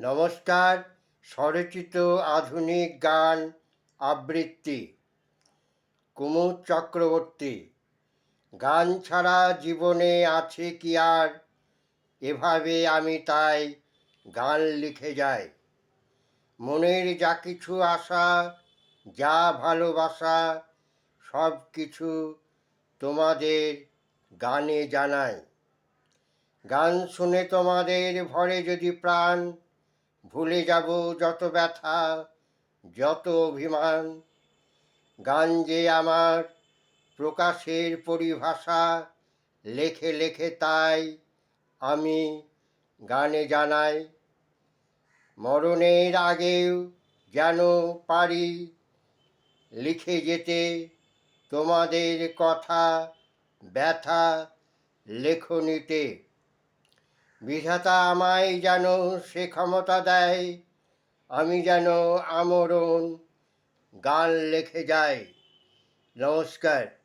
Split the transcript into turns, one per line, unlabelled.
নমস্কার, স্বরচিত আধুনিক গান আবৃত্তি, কুমুদ চক্রবর্তী। গান ছাড়া জীবনে আছে কি আর? এভাবে আমি তাই গান লিখে যাই। মনের যা কিছু আশা, যা ভালোবাসা, সব কিছু তোমাদের গানে জানাই। গান শুনে তোমাদের ভরে যদি প্রাণ ভুলে যাব যত ব্যথা, যত অভিমান। গান যে আমার প্রকাশের পরিভাষা, লেখে লেখে তাই আমি গানে জানাই। মরণের আগেও যেন পারি লিখে যেতে তোমাদের কথা, ব্যথা, লেখনীতে বিধাতা আমায় যেন সে ক্ষমতা দেয় আমি যেন আমরণ গান লেখে যাই। নমস্কার।